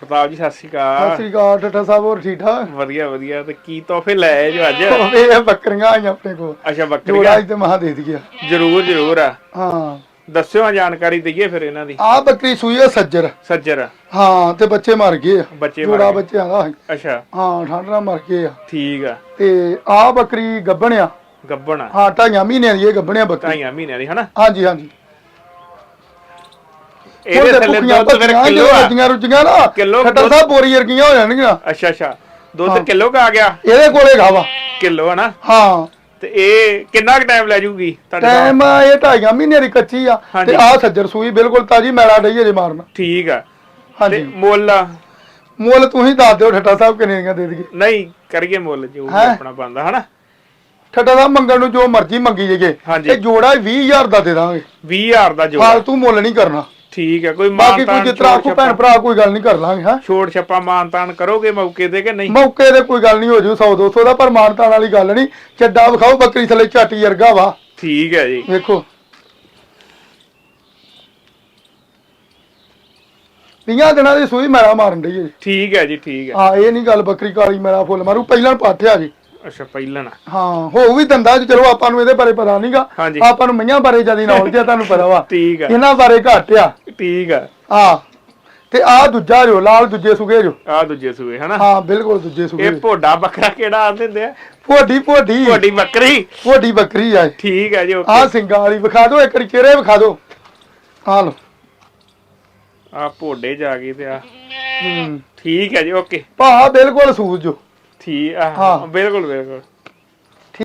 ਪ੍ਰਤਾਪ ਜੀ ਸਤਿ ਸ਼੍ਰੀ ਸਤਿ ਅਕਾਲ ਸ੍ਰੀ ਅਕਾਲ ਟੱਟਾ ਸਾਹਿਬ ਹੋਰ ਠੀਕ ਠਾਕ? ਵਧੀਆ ਵਧੀਆ। ਤੇ ਕੀ ਤੋਹਫੇ ਲੈ ਆਏ ਜੋ ਅੱਜ? ਇਹ ਬੱਕਰੀਆਂ ਆਈਆਂ ਆਪਣੇ ਕੋਲ। ਅੱਛਾ ਬੱਕਰੀਆਂ। ਅੱਜ ਤੇ ਮਹਾ ਦੇ ਦਈਏ। ਜਰੂਰ ਜਰੂਰ ਆ। ਹਾਂ। ਦੱਸਿਓ ਜਾਣਕਾਰੀ ਦਈਏ ਫਿਰ ਇਹਨਾਂ ਦੀ। ਆ ਬੱਕਰੀ ਸੂਈ ਆ ਸੱਜਰ। ਸੱਜਰ ਹਾਂ ਤੇ ਬੱਚੇ ਮਰ ਗਏ ਆ। ਬੱਚੇ ਮਰ ਗਏ। ਬੱਚਿਆਂ ਦਾ। ਅੱਛਾ। ਹਾਂ ਠੰਡ ਨਾਲ ਮਰ ਗਏ ਆ। ਠੀਕ ਆ। ਤੇ ਆ ਬੱਕਰੀ ਗੱਭਣ ਆ। ਗੱਬਣ ਆ। ਹਾਂ ਢਾਈਆਂ ਮਹੀਨਿਆਂ ਦੀ ਇਹ ਗੱਭਣ ਆ ਬੱਕਰੀ। ਢਾਈਆਂ ਮਹੀਨਿਆਂ ਦੀ ਹਨਾ? ਹਾਂਜੀ ਹਾਂਜੀ। ਇਹਦੇ ਥੱਲੇ ਦੁੱਧ ਫਿਰ ਕਿਲੋ ਜੋ ਆ। ਰੱਜੀਆਂ ਰੁੱਜੀਆਂ ਨਾ ਕਿਲੋ ਦੁੱਧ- ਸਾਹਿਬ ਬੋਰੀ ਵਰਗੀਆਂ ਹੋ ਜਾਣਗੀਆਂ। ਅੱਛਾ ਅੱਛਾ। ਦੁੱਧ ਕਿਲੋ ਕਾ ਆ ਗਿਆ? ਇਹਦੇ ਕੋਲੇ ਖਾਵਾ ਕਿਲੋ ਹਨਾ ਹਾਂ। ਤੇ ਇਹ ਕਿੰਨਾ ਕੁ ਟਾਈਮ ਲੈ ਜੂਗੀ ਤੁਹਾਡੇ ਟਾਈਮ ਇਹ ਢਾਈਆਂ ਮਹੀਨਿਆਂ ਦੀ ਕੱਚੀ ਆ। ਤੇ ਆ ਸੱਜਰ ਸੂਈ ਬਿਲਕੁਲ ਤਾਜੀ ਮੈਲਾ ਡਈ ਜੇ ਮਾਰਨ। ਠੀਕ ਆ। ਤੇ ਹਾਂਜੀ ਮੁੱਲ ਮੁੱਲ ਤੁਸੀਂ ਦੱਸ ਦਿਓ ਠੱਟਾ ਸਾਹਿਬ ਕਿੰਨੇ ਦੀਆਂ ਦੇ ਦਈਏ। ਨਹੀਂ ਕਰੀਏ ਮੁੱਲ ਜੋ? ਆਪਣਾ ਬੰਦਾ ਹਨਾ? ਠੱਟਾ ਸਾਹਿਬ ਮੰਗਣ ਨੂੰ ਜੋ ਮਰਜ਼ੀ ਮੰਗੀ ਜੇਗੇ ਹਾਂਜੀ। ਇਹ ਜੋੜਾ 20000 ਦਾ ਦੇ ਦਾਂਗੇ। 20000 ਦਾ ਜੋੜਾ। ਫਾਲਤੂ ਮੁੱਲ ਨਹੀਂ ਕਰਨਾ। ਠੀਕ ਹੈ ਕੋਈ ਬਾਕੀ ਕੋਈ ਮਾਨਤਾਨ ਆਖੋ ਭੈਣ ਭਰਾ ਕੋਈ ਗੱਲ ਨਹੀਂ ਕਰ ਲਾਂਗੇ ਹਾਂ? ਛੋੜ ਛੱਪਾ ਮਾਨਤਾਨ ਕਰੋਗੇ ਮੌਕੇ ਤੇ ਕਿ ਨਹੀਂ? ਮੌਕੇ ਤੇ ਕੋਈ ਗੱਲ ਨਹੀਂ ਹੋ ਜੂ 100 200 ਦਾ ਪਰ ਮਾਨਤਾਨ ਵਾਲੀ ਗੱਲ ਨਹੀਂ। ਚੱਡਾ ਵਿਖਾਓ ਬੱਕਰੀ ਥੱਲੇ ਝਾਟੀ ਵਰਗਾ ਵਾ। ਠੀਕ ਹੈ ਜੀ। ਵੇਖੋ। ਵੀਹਾਂ ਦਿਨਾਂ ਦੀ ਸੂਈ ਮੈਲਾ ਮਾਰਨ ਡਈ ਹੈ ਜੀ। ਠੀਕ ਹੈ ਜੀ ਠੀਕ ਹੈ। ਹਾਂ ਇਹ ਨਹੀਂ ਗੱਲ ਬੱਕਰੀ ਕਾਲੀ ਮੈਲਾ ਫੁੱਲ ਮਾਰੂ ਪਹਿਲਾਂ ਪਾਠਿਆ ਜੀ। ਅੱਛਾ ਪਹਿਲਾਂ ਨਾ। ਹਾਂ ਹੋਊ ਵੀ ਦੰਦਾ ਚਲੋ ਆਪਾਂ ਨੂੰ ਇਹਦੇ ਬਾਰੇ ਪਤਾ ਨਹੀਂਗਾ ਹਾਂਜੀ। ਆਪਾਂ ਨੂੰ ਮਈਆਂ ਬਾਰੇ ਜ਼ਿਆਦਾ ਨੌਲੇਜ ਆ ਤੁਹਾਨੂੰ ਪਤਾ ਵਾ। ਠੀਕ ਹੈ ਇਹਨਾਂ ਬਾਰੇ ਘੱਟ ਆ। ਠੀਕ ਹੈ ਆ ਤੇ ਆ ਦੂਜਾ ਜੋ ਲਾਲ ਦੂਜੇ ਸੁਗੇ ਜੋ। ਆ ਦੂਜੇ ਸੂਏ ਹਨਾ? ਹਾਂ ਬਿਲਕੁਲ ਦੂਜੇ ਸੁਗੇ। ਇਹ ਭੋਡਾ ਬੱਕਰਾ ਕਿਹੜਾ ਆ ਦਿੰਦੇ ਆ? ਭੋਡੀ ਭੋਡੀ। ਭੋਡੀ ਬੱਕਰੀ। ਭੋਡੀ ਬੱਕਰੀ ਆ। ਠੀਕ ਹੈ ਜੀ ਆ ਓਕੇ ਸਿੰਗਾਂ ਵਾਲੀ ਵਿਖਾ ਦਿਓ ਇੱਕ ਵਾਰੀ ਚਿਹਰੇ ਵਿਖਾ ਦਿਓ। ਆ ਲੋ ਆ ਭੋਡੇ ਜਾ ਗਏ ਤੇ ਆ ਹੂੰ। ਠੀਕ ਹੈ ਜੀ ਓਕੇ। ਭਾ ਬਿਲਕੁਲ ਸੂਝ ਜੋ। ਠੀਕ ਹਾਂ। ਬਿਲਕੁਲ ਬਿਲਕੁਲ